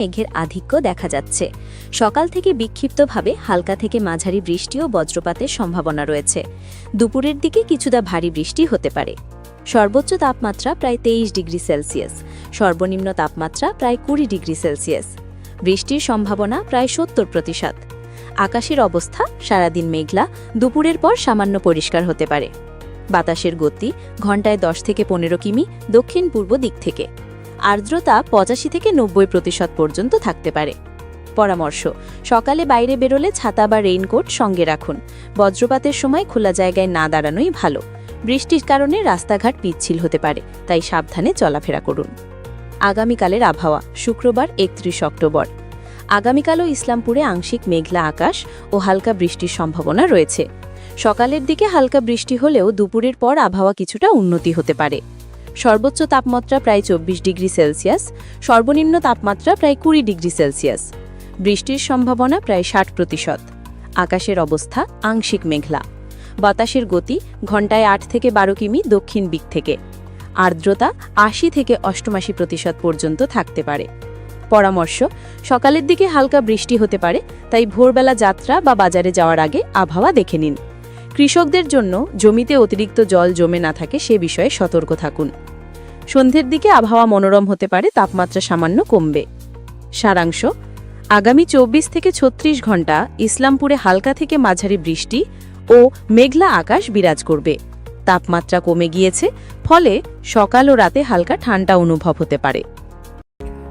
মেঘের আধিক্য দেখা যাচ্ছে। সকাল থেকে বিক্ষিপ্তভাবে হালকা থেকে মাঝারি বৃষ্টি ও বজ্রপাতের সম্ভাবনা রয়েছে। দুপুরের দিকে কিছুটা ভারী বৃষ্টি হতে পারে। সর্বোচ্চ তাপমাত্রা প্রায় তেইশ ডিগ্রি সেলসিয়াস। সর্বনিম্ন তাপমাত্রা প্রায় কুড়ি ডিগ্রি সেলসিয়াস। বৃষ্টির সম্ভাবনা প্রায় সত্তর প্রতিশত। আকাশের অবস্থা সারাদিন মেঘলা, দুপুরের পর সামান্য পরিষ্কার হতে পারে। বাতাসের গতি ঘন্টায় দশ থেকে পনেরো কিমি দক্ষিণ পূর্ব দিক থেকে। আর্দ্রতা পঁচাশি থেকে নব্বই প্রতিশত পর্যন্ত থাকতে পারে। পরামর্শ, সকালে বাইরে বেরোলে ছাতা বা রেইনকোট সঙ্গে রাখুন। বজ্রপাতের সময় খোলা জায়গায় না দাঁড়ানোই ভালো। বৃষ্টির কারণে রাস্তাঘাট পিচ্ছিল হতে পারে, তাই সাবধানে চলাফেরা করুন। আগামীকালের আবহাওয়া, শুক্রবার একত্রিশ অক্টোবর। আগামীকালও ইসলামপুরে আংশিক মেঘলা আকাশ ও হালকা বৃষ্টির সম্ভাবনা রয়েছে। সকালের দিকে হালকা বৃষ্টি হলেও দুপুরের পর আবহাওয়া কিছুটা উন্নতি হতে পারে। সর্বোচ্চ তাপমাত্রা প্রায় চব্বিশ ডিগ্রি সেলসিয়াস, সর্বনিম্ন তাপমাত্রা প্রায় কুড়ি ডিগ্রি সেলসিয়াস। বৃষ্টির সম্ভাবনা প্রায় ষাট প্রতিশত। আকাশের অবস্থা আংশিক মেঘলা। বাতাসের গতি ঘন্টায় আট থেকে বারো কিমি দক্ষিণ দিক থেকে। আর্দ্রতা আশি থেকে অষ্টমাশি প্রতিশত পর্যন্ত থাকতে পারে। পরামর্শ, সকালের দিকে হালকা বৃষ্টি হতে পারে, তাই ভোরবেলা যাত্রা বা বাজারে যাওয়ার আগে আবহাওয়া দেখে নিন। কৃষকদের জন্য জমিতে অতিরিক্ত জল জমে না থাকে সে বিষয়ে সতর্ক থাকুন। সন্ধ্যের দিকে আবহাওয়া মনোরম হতে পারে, তাপমাত্রা সামান্য কমবে। সারাংশ, আগামী চব্বিশ থেকে ছত্রিশ ঘণ্টা ইসলামপুরে হালকা থেকে মাঝারি বৃষ্টি ও মেঘলা আকাশ বিরাজ করবে। তাপমাত্রা কমে গিয়েছে, ফলে সকাল ও রাতে হালকা ঠান্ডা অনুভব হতে পারে।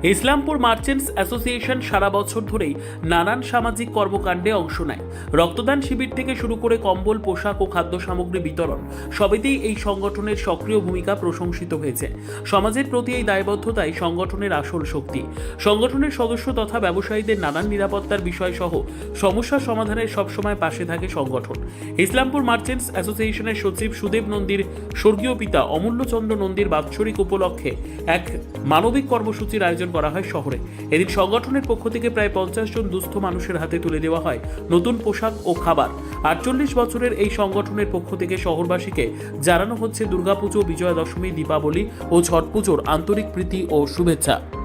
ইসলামপুর মার্চেন্টস অ্যাসোসিয়েশন সারা বছর ধরেই নানান সামাজিক কর্মকাণ্ডে অংশ নেয়। রক্তদান শিবির থেকে শুরু করে কম্বল, পোশাক ও খাদ্য সামগ্রী বিতরণ সবেতেই এই সংগঠনের সক্রিয় ভূমিকা প্রশংসিত হয়েছে। সমাজের প্রতি এই দায়বদ্ধতাই সংগঠনের আসল শক্তি। সংগঠনের সদস্য তথা ব্যবসায়ীদের নানান নিরাপত্তার বিষয় সহ সমস্যা সমাধানের সবসময় পাশে থাকে সংগঠন। ইসলামপুর মার্চেন্টস অ্যাসোসিয়েশনের সচিব সুদেব নন্দীর স্বর্গীয় পিতা অমূল্যচন্দ্র নন্দীর বাৎসরিক উপলক্ষে এক মানবিক কর্মসূচির আয়োজন করা হয় শহরে। এদিন সংগঠনের পক্ষ থেকে প্রায় পঞ্চাশ জন দুস্থ মানুষের হাতে তুলে দেওয়া হয় নতুন পোশাক ও খাবার। আটচল্লিশ বছরের এই সংগঠনের পক্ষ থেকে শহরবাসীকে জানানো হচ্ছে দুর্গাপুজো বিজয়া দশমী দীপাবলি ও ছট পুজোর আন্তরিক প্রীতি ও শুভেচ্ছা।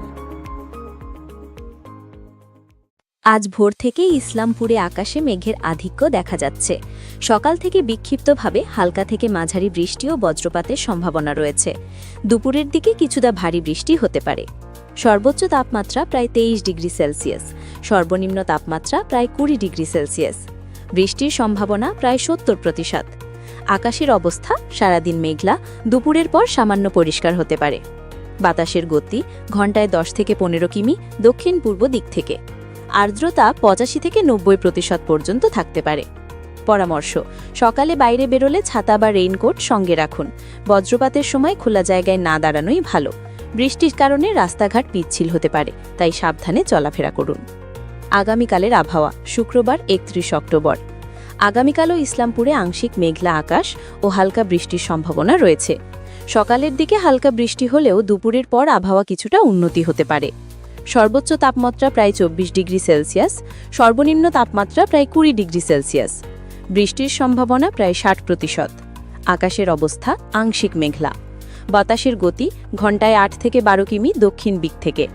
আজ ভোর থেকেই ইসলামপুরে আকাশে মেঘের আধিক্য দেখা যাচ্ছে। সকাল থেকে বিক্ষিপ্তভাবে হালকা থেকে মাঝারি বৃষ্টি ও বজ্রপাতের সম্ভাবনা রয়েছে। দুপুরের দিকে কিছুটা ভারী বৃষ্টি হতে পারে। সর্বোচ্চ তাপমাত্রা প্রায় তেইশ ডিগ্রি সেলসিয়াস। সর্বনিম্ন তাপমাত্রা প্রায় কুড়ি ডিগ্রি সেলসিয়াস। বৃষ্টির সম্ভাবনা প্রায় সত্তর প্রতিশত। আকাশের অবস্থা সারাদিন মেঘলা, দুপুরের পর সামান্য পরিষ্কার হতে পারে। বাতাসের গতি ঘন্টায় দশ থেকে পনেরো কিমি দক্ষিণ পূর্ব দিক থেকে। আর্দ্রতা পঁচাশি থেকে নব্বই প্রতিশত পর্যন্ত থাকতে পারে। পরামর্শ, সকালে বাইরে বেরোলে ছাতা বা রেইনকোট সঙ্গে রাখুন। বজ্রপাতের সময় খোলা জায়গায় না দাঁড়ানোই ভালো। বৃষ্টির কারণে রাস্তাঘাট পিচ্ছিল হতে পারে, তাই সাবধানে চলাফেরা করুন। আগামীকালের আবহাওয়া, শুক্রবার একত্রিশ অক্টোবর। আগামীকালও ইসলামপুরে আংশিক মেঘলা আকাশ ও হালকা বৃষ্টির সম্ভাবনা রয়েছে। সকালের দিকে হালকা বৃষ্টি হলেও দুপুরের পর আবহাওয়া কিছুটা উন্নতি হতে পারে। সর্বোচ্চ তাপমাত্রা প্রায় চব্বিশ ডিগ্রি সেলসিয়াস, সর্বনিম্ন তাপমাত্রা প্রায় কুড়ি ডিগ্রি সেলসিয়াস। বৃষ্টির সম্ভাবনা প্রায় ষাট প্রতিশত। আকাশের অবস্থা আংশিক মেঘলা। বাতাসের গতি ঘন্টায় আট থেকে বারো কিমি দক্ষিণ দিক থেকে।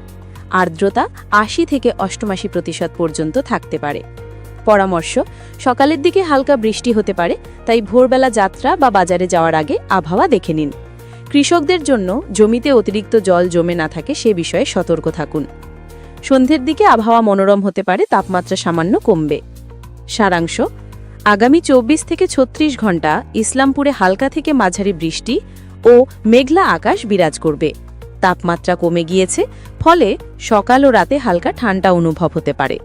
আর্দ্রতা আশি থেকে অষ্টমাশি প্রতিশত পর্যন্ত থাকতে পারে। পরামর্শ, সকালের দিকে হালকা বৃষ্টি হতে পারে, তাই ভোরবেলা যাত্রা বা বাজারে যাওয়ার আগে আবহাওয়া দেখে নিন। কৃষকদের জন্য জমিতে অতিরিক্ত জল জমে না থাকে সে বিষয়ে সতর্ক থাকুন। সন্ধ্যের দিকে আবহাওয়া মনোরম হতে পারে, তাপমাত্রা সামান্য কমবে। সারাংশ, আগামী চব্বিশ থেকে ছত্রিশ ঘণ্টা ইসলামপুরে হালকা থেকে মাঝারি বৃষ্টি ও মেঘলা আকাশ বিরাজ করবে। তাপমাত্রা কমে গিয়েছে, ফলে সকাল ও রাতে হালকা ঠান্ডা অনুভব হতে পারে।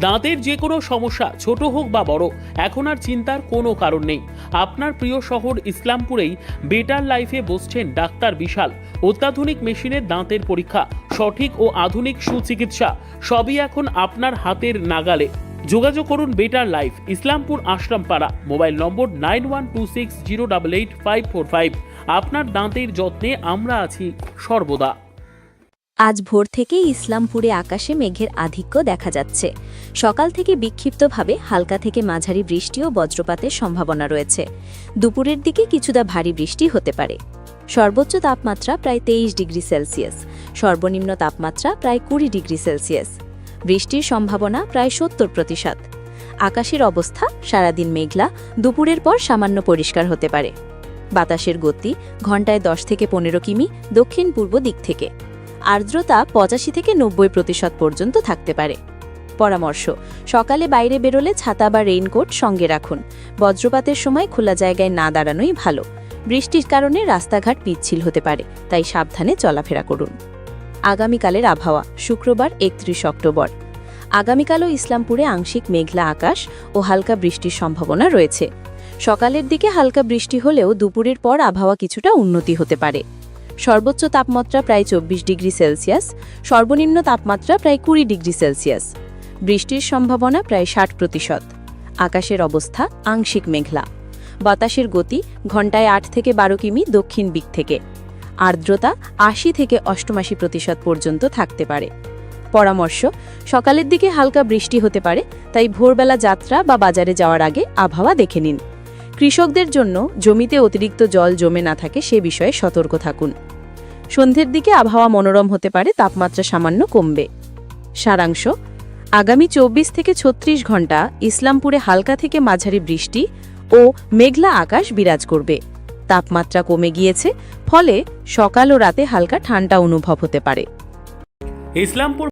দাঁতের যে কোনো সমস্যা, ছোট হোক বা বড়, এখন আর চিন্তার কোনো কারণ নেই। আপনার প্রিয় শহর ইসলামপুরেই বেটার লাইফে বসছেন ডাক্তার বিশাল। অত্যাধুনিক মেশিনের দাঁতের পরীক্ষা, সঠিক ও আধুনিক সুচিকিৎসা, সবই এখন আপনার হাতের নাগালে। যোগাযোগ করুন better life, Islampur Ashrampara, mobile number nine one two six zero double eight five four five. আপনার দাঁতের যত্নে আমরা আছি সর্বদা। আজ ভোর থেকেই ইসলামপুরে আকাশে মেঘের আধিক্য দেখা যাচ্ছে। সকাল থেকে বিক্ষিপ্তভাবে হালকা থেকে মাঝারি বৃষ্টি ও বজ্রপাতের সম্ভাবনা রয়েছে। দুপুরের দিকে কিছুটা ভারী বৃষ্টি হতে পারে। সর্বোচ্চ তাপমাত্রা প্রায় তেইশ ডিগ্রি সেলসিয়াস। সর্বনিম্ন তাপমাত্রা প্রায় কুড়ি ডিগ্রি সেলসিয়াস। বৃষ্টির সম্ভাবনা প্রায় সত্তর প্রতিশত। আকাশের অবস্থা সারাদিন মেঘলা, দুপুরের পর সামান্য পরিষ্কার হতে পারে। বাতাসের গতি ঘন্টায় দশ থেকে পনেরো কিমি দক্ষিণ পূর্ব দিক থেকে। আর্দ্রতা পঁচাশি থেকে নব্বই প্রতিশত পর্যন্ত থাকতে পারে। পরামর্শ, সকালে বাইরে বেরোলে ছাতা বা রেইনকোট সঙ্গে রাখুন। বজ্রপাতের সময় খোলা জায়গায় না দাঁড়ানোই ভালো। বৃষ্টির কারণে রাস্তাঘাট পিচ্ছিল হতে পারে, তাই সাবধানে চলাফেরা করুন। আগামীকালের আবহাওয়া, শুক্রবার একত্রিশ অক্টোবর। আগামীকালও ইসলামপুরে আংশিক মেঘলা আকাশ ও হালকা বৃষ্টির সম্ভাবনা রয়েছে। সকালের দিকে হালকা বৃষ্টি হলেও দুপুরের পর আবহাওয়া কিছুটা উন্নতি হতে পারে। সর্বোচ্চ তাপমাত্রা প্রায় চব্বিশ ডিগ্রি সেলসিয়াস, সর্বনিম্ন তাপমাত্রা প্রায় কুড়ি ডিগ্রি সেলসিয়াস। বৃষ্টির সম্ভাবনা প্রায় ষাট প্রতিশত। আকাশের অবস্থা আংশিক মেঘলা। বাতাসের গতি ঘন্টায় আট থেকে বারো কিমি দক্ষিণ দিক থেকে। আর্দ্রতা আশি থেকে অষ্টমাশি প্রতিশত পর্যন্ত থাকতে পারে। পরামর্শ, সকালের দিকে হালকা বৃষ্টি হতে পারে, তাই ভোরবেলা যাত্রা বা বাজারে যাওয়ার আগে আবহাওয়া দেখে নিন। কৃষকদের জন্য জমিতে অতিরিক্ত জল জমে না থাকে সে বিষয়ে সতর্ক থাকুন। সন্ধ্যের দিকে আবহাওয়া মনোরম হতে পারে, তাপমাত্রা সামান্য কমবে। সারাংশ, আগামী চব্বিশ থেকে ছত্রিশ ঘণ্টা ইসলামপুরে হালকা থেকে মাঝারি বৃষ্টি ও মেঘলা আকাশ বিরাজ করবে। তাপমাত্রা কমে গিয়েছে, ফলে সকাল ও রাতে হালকা ঠান্ডা অনুভব হতে পারে। ইসলামপুর